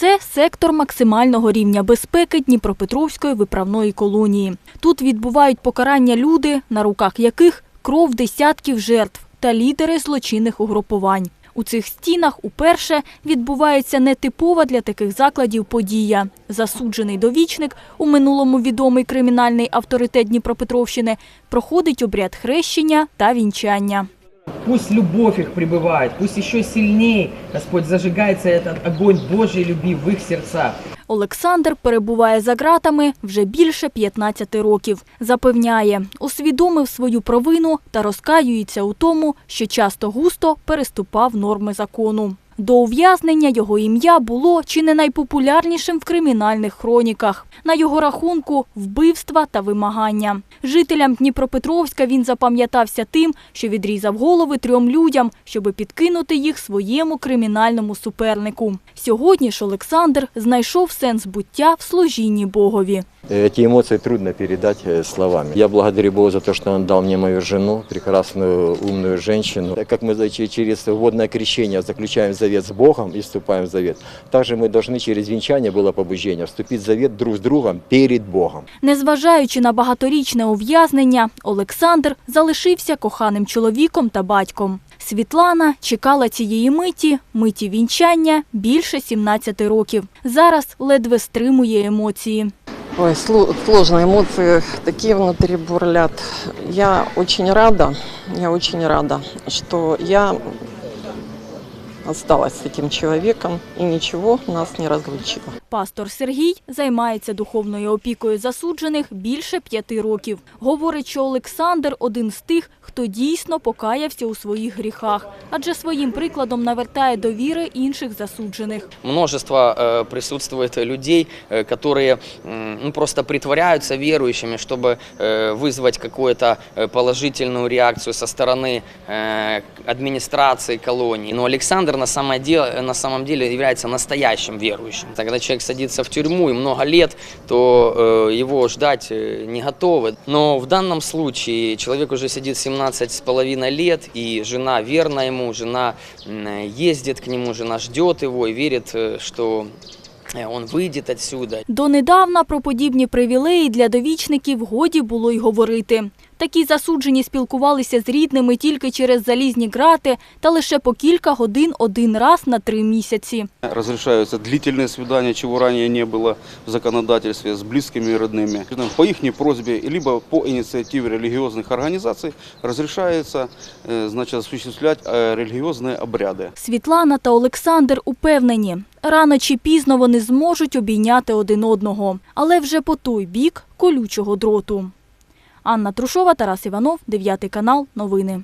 Це сектор максимального рівня безпеки Дніпропетровської виправної колонії. Тут відбувають покарання люди, на руках яких кров десятків жертв та лідери злочинних угрупувань. У цих стінах уперше відбувається нетипова для таких закладів подія. Засуджений довічник, у минулому відомий кримінальний авторитет Дніпропетровщини, проходить обряд хрещення та вінчання. Пусть любовь их пребывает, пусть еще сильнее, Господь, зажигается этот огонь Божьей любви в их сердцах. Олександр перебуває за ґратами вже більше 15 років. Запевняє, усвідомив свою провину та розкаюється у тому, що часто густо переступав норми закону. До ув'язнення його ім'я було чи не найпопулярнішим в кримінальних хроніках. На його рахунку вбивства та вимагання. Жителям Дніпропетровська він запам'ятався тим, що відрізав голови трьом людям, щоби підкинути їх своєму кримінальному супернику. Сьогодні ж Олександр знайшов сенс буття в служінні Богові. Эти эмоции трудно передать э, словами. Я благодарю Бога за то, что Он дал мне мою жену, прекрасную, умную женщину. Так как мы за- че- через водное крещение заключаем завет с Богом и вступаем в завет, также мы должны через венчание было побуждение вступить в завет друг с другом перед Богом. Незважаючи на багаторічне ув'язнення, Олександр залишився коханим чоловіком та батьком. Світлана чекала цієї миті, миті вінчання, більше 17 років. Зараз ледве стримує емоції. Ой, сло- сложные эмоции такие внутри бурлят. Я очень рада, я очень рада, что я осталась с этим человеком и ничего нас не разлучило. Пастор Сергій займається духовною опікою засуджених більше п'яти років. Говорить, що Олександр один з тих, хто дійсно покаявся у своїх гріхах, адже своїм прикладом навертає до віри інших засуджених. Множество э, присутствует людей, э, которые м, ну, просто притворяются верующими, чтобы э, вызвать какую-то э, положительную реакцию со стороны э, администрации колонии. Но Александр на самом, деле, на самом деле является настоящим верующим. Когда человек садится в тюрьму и много лет, то э, его ждать э, не готовы. Но в данном случае человек уже сидит 17 с половиной лет, и жена верна ему, жена м, ездит к нему, жена ждет его и верит, э, что э, он выйдет отсюда. Донедавна про подібні привілеї для довічників годі було й говорити. Такі засуджені спілкувалися з рідними тільки через залізні грати та лише по кілька годин один раз на три місяці. Разрешаются длительные свидания, чего ранее не было в законодательстве с близкими и родными. По их просьбе, либо по инициативе религиозных организаций разрешается э, значит, осуществлять э, религиозные обряды. Світлана та Олександр упевнені, рано чи пізно вони зможуть обійняти один одного, але вже по той бік колючого дроту. Анна Трушова, Тарас Іванов, 9 канал, новини.